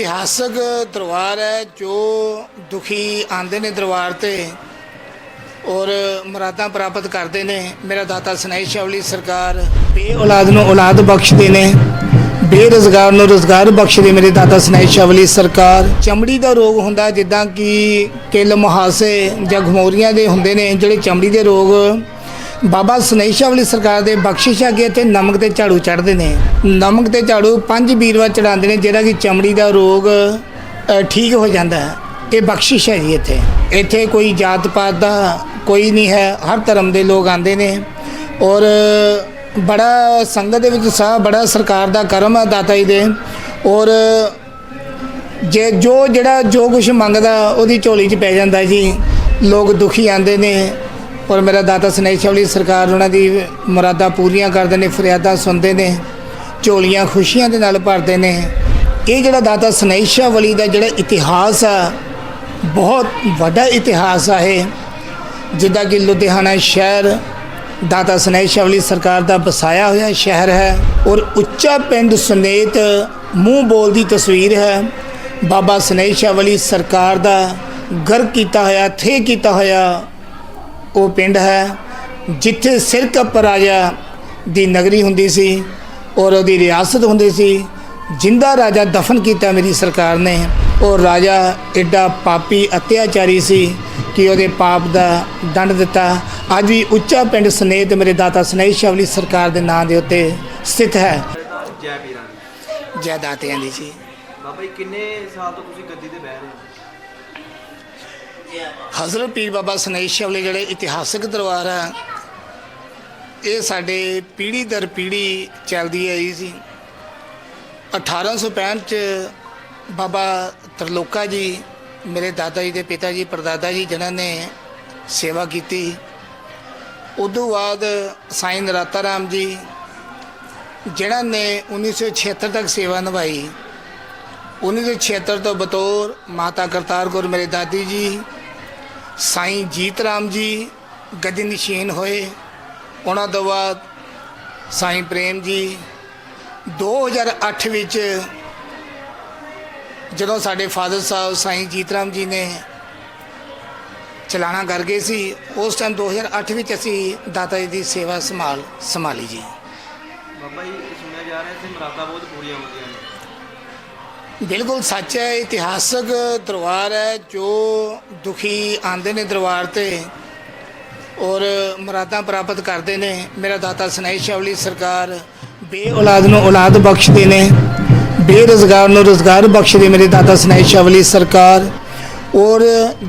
ਇਤਿਹਾਸਕ ਦਰਬਾਰ ਹੈ ਜੋ ਦੁਖੀ ਆਂਦੇ ਨੇ ਦਰਬਾਰ ਤੇ ਔਰ ਮੁਰਾਦਾਂ ਪ੍ਰਾਪਤ ਕਰਦੇ ਨੇ। ਮੇਰਾ ਦਾਤਾ ਸਨੇਹ ਸ਼ਵਲੀ ਸਰਕਾਰ ਬੇ ਔਲਾਦ ਨੂੰ ਔਲਾਦ ਬਖਸ਼ਦੇ ਨੇ, ਬੇਰੁਜ਼ਗਾਰ ਨੂੰ ਰੁਜ਼ਗਾਰ ਬਖਸ਼ਦੇ ਮੇਰੇ ਦਾਤਾ ਸਨੇਹ ਸ਼ਵਲੀ ਸਰਕਾਰ। ਚਮੜੀ ਦਾ ਰੋਗ ਹੁੰਦਾ ਜਿੱਦਾਂ ਕਿ ਕਿਲ ਮੁਹਾਸੇ ਜਾਂ ਘਮੋਰੀਆਂ ਦੇ ਹੁੰਦੇ ਨੇ, ਜਿਹੜੇ ਚਮੜੀ ਦੇ ਰੋਗ ਬਾਬਾ ਸਨੇਹ ਵਾਲੀ ਸਰਕਾਰ ਦੇ ਬਖਸ਼ਿਸ਼ ਅੱਗੇ ਤੇ ਨਮਕ ਤੇ ਝਾੜੂ ਚੜ੍ਹਦੇ ਨੇ। ਨਮਕ ਤੇ ਝਾੜੂ ਪੰਜ ਵੀਰਵਾਰ ਚੜਾਉਂਦੇ ਨੇ, ਜਿਹੜਾ ਕਿ ਚਮੜੀ ਦਾ ਰੋਗ ਠੀਕ ਹੋ ਜਾਂਦਾ ਹੈ। ਇਹ ਬਖਸ਼ਿਸ਼ ਹੈ ਜੀ ਇੱਥੇ। ਇੱਥੇ ਕੋਈ ਜਾਤ ਪਾਤ ਦਾ ਕੋਈ ਨਹੀਂ ਹੈ, ਹਰ ਧਰਮ ਦੇ ਲੋਕ ਆਉਂਦੇ ਨੇ। ਔਰ ਬੜਾ ਸੰਗਤ ਦੇ ਵਿੱਚ ਸਾਹ, ਬੜਾ ਸਰਕਾਰ ਦਾ ਕਰਮ ਹੈ ਦਾਤਾ ਜੀ ਦੇ। ਔਰ ਜੇ ਜੋ ਜਿਹੜਾ ਜੋ ਕੁਝ ਮੰਗਦਾ, ਉਹਦੀ ਝੋਲੀ 'ਚ ਪੈ ਜਾਂਦਾ ਜੀ। ਲੋਕ ਦੁਖੀ ਆਉਂਦੇ ਨੇ। ਔਰ ਮੇਰਾ ਦਾਤਾ ਸਨੇਹ ਸ਼ਵਲੀ ਸਰਕਾਰ ਉਹਨਾਂ ਦੀ ਮੁਰਾਦਾਂ ਪੂਰੀਆਂ ਕਰਦੇ ਨੇ, ਫਰਿਆਦਾਂ ਸੁਣਦੇ ਨੇ, ਝੋਲੀਆਂ ਖੁਸ਼ੀਆਂ ਦੇ ਨਾਲ ਭਰਦੇ ਨੇ। ਇਹ ਜਿਹੜਾ ਦਾਤਾ ਸਨੇਹ ਸ਼ਾਹ ਵਲੀ ਦਾ ਜਿਹੜਾ ਇਤਿਹਾਸ ਆ, ਬਹੁਤ ਵੱਡਾ ਇਤਿਹਾਸ ਆ ਇਹ। ਜਿੱਦਾਂ ਕਿ ਲੁਧਿਆਣਾ ਸ਼ਹਿਰ ਦਾਤਾ ਸਨੇਹ ਸ਼ਵਲੀ ਸਰਕਾਰ ਦਾ ਬਸਾਇਆ ਹੋਇਆ ਸ਼ਹਿਰ ਹੈ ਔਰ ਉੱਚਾ ਪਿੰਡ ਸੁਨੇਤ ਮੂੰਹ ਬੋਲ ਦੀ ਤਸਵੀਰ ਹੈ। ਬਾਬਾ ਸਨੇਹ ਸ਼ਵਲੀ ਸਰਕਾਰ ਦਾ ਗਰ ਕੀਤਾ ਹੋਇਆ ਥੇ ਕੀਤਾ ਹੋਇਆ ਉਹ ਪਿੰਡ ਹੈ ਜਿੱਥੇ ਸਿਰਕਪ ਰਾਜਾ ਦੀ ਨਗਰੀ ਹੁੰਦੀ ਸੀ ਔਰ ਉਹਦੀ ਰਿਆਸਤ ਹੁੰਦੀ ਸੀ। ਜਿੰਦਾ ਰਾਜਾ ਦਫਨ ਕੀਤਾ ਮੇਰੀ ਸਰਕਾਰ ਨੇ। ਉਹ ਰਾਜਾ ਐਡਾ ਪਾਪੀ ਅਤਿਆਚਾਰੀ ਸੀ ਕਿ ਉਹਦੇ ਪਾਪ ਦਾ ਦੰਡ ਦਿੱਤਾ। ਅੱਜ ਵੀ ਉੱਚਾ ਪਿੰਡ ਸਨੇਤ ਮੇਰੇ ਦਾਤਾ ਸਨੇਹ ਸ਼ਵਲੀ ਸਰਕਾਰ ਦੇ ਨਾਂ ਦੇ ਉੱਤੇ ਸਥਿਤ ਹੈ। ਜੈ ਵੀਰਾਂ ਦੀ। ਜੈ ਦਾਤਿਆਂ ਦੀ ਜੀ। ਬਾਬਾ ਜੀ ਕਿੰਨੇ ਸਾਲ ਤੋਂ ਤੁਸੀਂ ਗੱਦੀ ਤੇ ਬਹਿ ਰਹੇ ਹੋ? ਹਜ਼ਰਤ ਪੀਰ ਬਾਬਾ ਸਨੇਹ ਸ਼ਵਲੀ ਜਿਹੜੇ ਇਤਿਹਾਸਕ ਦਰਬਾਰ ਆ, ਇਹ ਸਾਡੇ ਪੀੜ੍ਹੀ ਦਰ ਪੀੜ੍ਹੀ ਚੱਲਦੀ ਆਈ ਸੀ। 1865 ਚ ਬਾਬਾ ਤਰਲੋਕਾ ਜੀ, ਮੇਰੇ ਦਾਦਾ ਜੀ ਦੇ ਪਿਤਾ ਜੀ, ਪਰਦਾਦਾ ਜੀ, ਜਿਨ੍ਹਾਂ ਨੇ ਸੇਵਾ ਕੀਤੀ। ਉਦੋਂ ਬਾਅਦ ਸਾਈਂ ਨਰਾਤਾ ਰਾਮ ਜੀ, ਜਿਨ੍ਹਾਂ ਨੇ 1976 ਤੱਕ ਸੇਵਾ ਨਿਭਾਈ। 1976 ਤੋਂ ਬਤੌਰ ਮਾਤਾ ਕਰਤਾਰ ਕੌਰ ਮੇਰੇ ਦਾਦੀ ਜੀ ਸਾਈਂ ਜੀਤ ਰਾਮ ਜੀ ਗੱਦੀ ਨਿਸ਼ੀਨ ਹੋਏ। ਉਹਨਾਂ ਤੋਂ ਬਾਅਦ ਸਾਈਂ ਪ੍ਰੇਮ ਜੀ। 2008 ਵਿੱਚ ਜਦੋਂ ਸਾਡੇ ਫਾਦਰ ਸਾਹਿਬ ਸਾਈਂ ਜੀਤ ਰਾਮ ਜੀ ਨੇ ਚਲਾਣਾ ਕਰ ਗਏ ਸੀ, ਉਸ ਟਾਈਮ 2008 ਵਿੱਚ ਅਸੀਂ ਦਾਤਾ ਜੀ ਦੀ ਸੇਵਾ ਸੰਭਾਲ ਸੰਭਾਲੀ ਜੀ। ਬਾਬਾ ਜੀ ਸੁਣਿਆ ਜਾ ਰਿਹਾ ਸੀ, ਮਰਾਦਾ ਬਹੁਤ ਪੂਰੀਆਂ ਹੁੰਦੀਆਂ ਨੇ। ਬਿਲਕੁਲ ਸੱਚ ਹੈ, ਇਤਿਹਾਸਕ ਦਰਬਾਰ ਹੈ ਜੋ ਦੁਖੀ ਆਂਦੇ ਨੇ ਦਰਬਾਰ ਤੇ ਔਰ ਮੁਰਾਦਾਂ ਪ੍ਰਾਪਤ ਕਰਦੇ ਨੇ। ਮੇਰਾ ਦਾਤਾ ਸਨੇਹ ਸ਼ਵਲੀ ਸਰਕਾਰ ਬੇ ਔਲਾਦ ਨੂੰ ਔਲਾਦ ਬਖਸ਼ਦੇ ਨੇ, ਬੇਰੁਜ਼ਗਾਰ ਨੂੰ ਰੁਜ਼ਗਾਰ ਬਖਸ਼ਦੇ ਮੇਰੇ ਦਾਤਾ ਸਨੇਹ ਸ਼ਵਲੀ ਸਰਕਾਰ। ਔਰ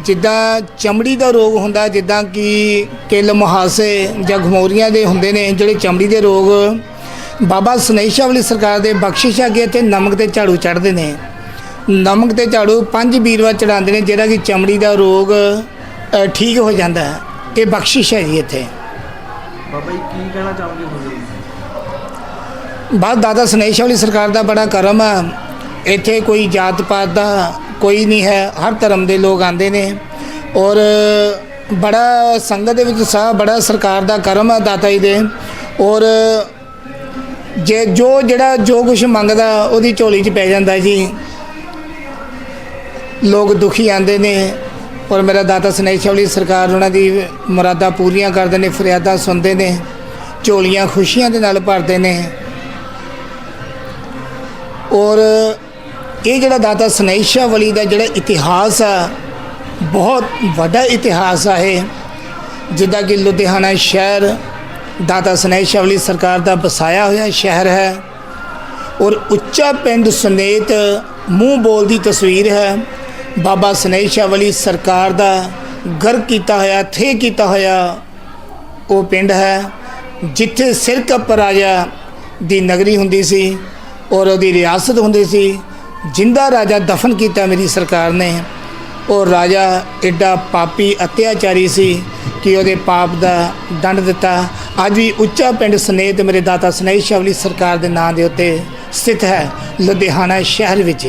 ਜਿੱਦਾਂ ਚਮੜੀ ਦਾ ਰੋਗ ਹੁੰਦਾ, ਜਿੱਦਾਂ ਕਿ ਕਿਲ ਮੁਹਾਸੇ ਜਾਂ ਘਮੋਰੀਆਂ ਦੇ ਹੁੰਦੇ ਨੇ, ਜਿਹੜੇ ਚਮੜੀ ਦੇ ਰੋਗ ਬਾਬਾ ਸਨੇਹ ਸ਼ਵਲੀ ਸਰਕਾਰ ਦੇ ਬਖਸ਼ਿਸ਼ ਅੱਗੇ ਤੇ ਨਮਕ ਤੇ ਝਾੜੂ ਚੜ੍ਹਦੇ ਨੇ। ਨਮਕ ਤੇ ਝਾੜੂ ਪੰਜ ਵੀਰਵਾਰ ਚੜਾਉਂਦੇ ਨੇ ਜਿਹੜਾ ਕਿ ਚਮੜੀ ਦਾ ਰੋਗ ਠੀਕ ਹੋ ਜਾਂਦਾ ਹੈ। ਇਹ ਬਖਸ਼ਿਸ਼ ਹੈ ਜੀ ਇੱਥੇ। ਬਾਬਾ ਜੀ ਕੀ ਕਹਿਣਾ ਚਾਹੋਗੇ ਤੁਸੀਂ ਬਾਦ ਦਾਦਾ ਸਨੇਹ ਸ਼ਵਲੀ ਸਰਕਾਰ ਦਾ ਬੜਾ ਕਰਮ ਹੈ। ਇੱਥੇ ਕੋਈ ਜਾਤ ਪਾਤ ਦਾ ਕੋਈ ਨਹੀਂ ਹੈ। ਹਰ ਧਰਮ ਦੇ ਲੋਕ ਆਉਂਦੇ ਨੇ। ਔਰ ਬੜਾ ਸੰਗਤ ਦੇ ਵਿੱਚ ਸਾਹ ਬੜਾ ਸਰਕਾਰ ਦਾ ਕਰਮ ਹੈ ਦਾਤਾ ਜੀ ਦੇ। ਔਰ ਜੇ ਜੋ ਜਿਹੜਾ ਜੋ ਕੁਝ ਮੰਗਦਾ ਉਹਦੀ ਝੋਲੀ 'ਚ ਪੈ ਜਾਂਦਾ ਜੀ। ਲੋਕ ਦੁਖੀ ਆਉਂਦੇ ਨੇ ਔਰ ਮੇਰਾ ਦਾਤਾ ਸਨੇਹ ਸ਼ਵਲੀ ਸਰਕਾਰ ਉਹਨਾਂ ਦੀ ਮੁਰਾਦਾਂ ਪੂਰੀਆਂ ਕਰਦੇ ਨੇ, ਫਰਿਆਦਾਂ ਸੁਣਦੇ ਨੇ, ਝੋਲੀਆਂ ਖੁਸ਼ੀਆਂ ਦੇ ਨਾਲ ਭਰਦੇ ਨੇ। ਔਰ ਇਹ ਜਿਹੜਾ ਦਾਤਾ ਸਨੇਹ ਸ਼ਾਹ ਵਲੀ ਦਾ ਜਿਹੜਾ ਇਤਿਹਾਸ ਆ, ਬਹੁਤ ਵੱਡਾ ਇਤਿਹਾਸ ਆ ਇਹ। ਜਿੱਦਾਂ ਕਿ ਲੁਧਿਆਣਾ ਸ਼ਹਿਰ ਦਾਤਾ ਸਨੇਹ ਸ਼ਾਹ ਸਰਕਾਰ ਦਾ ਬਸਾਇਆ ਹੋਇਆ ਸ਼ਹਿਰ ਹੈ ਔਰ ਉੱਚਾ ਪਿੰਡ ਸੁਨੇਤ ਮੂੰਹ ਬੋਲ ਦੀ ਤਸਵੀਰ ਹੈ। ਬਾਬਾ ਸਨੇਹ ਸ਼ਾਹ ਵਲੀ ਸਰਕਾਰ ਦਾ ਗਰ ਕੀਤਾ ਹੋਇਆ, ਥੇ ਕੀਤਾ ਹੋਇਆ ਉਹ ਪਿੰਡ ਹੈ, ਜਿੱਥੇ ਸਿਰਕਪ ਰਾਜਾ ਦੀ ਨਗਰੀ ਹੁੰਦੀ ਸੀ ਔਰ ਉਹਦੀ ਰਿਆਸਤ ਹੁੰਦੀ ਸੀ। ਜਿੰਦਾ ਰਾਜਾ ਦਫਨ ਕੀਤਾ ਮੇਰੀ ਸਰਕਾਰ ਨੇ ਉਹ ਰਾਜਾ ਐਡਾ ਪਾਪੀ, ਅਤਿਆਚਾਰੀ ਸੀ ਕਿ ਉਹਦੇ ਪਾਪ ਦਾ ਦੰਡ ਦਿੱਤਾ। ਅੱਜ ਵੀ ਉੱਚਾ ਪਿੰਡ ਸਨੇਤ ਮੇਰੇ ਦਾਤਾ ਸਨੇਹ ਸ਼ਵਲੀ ਸਰਕਾਰ ਦੇ ਨਾਂ ਦੇ ਉੱਤੇ ਸਥਿਤ ਹੈ ਲੁਧਿਆਣਾ ਸ਼ਹਿਰ ਵਿੱਚ।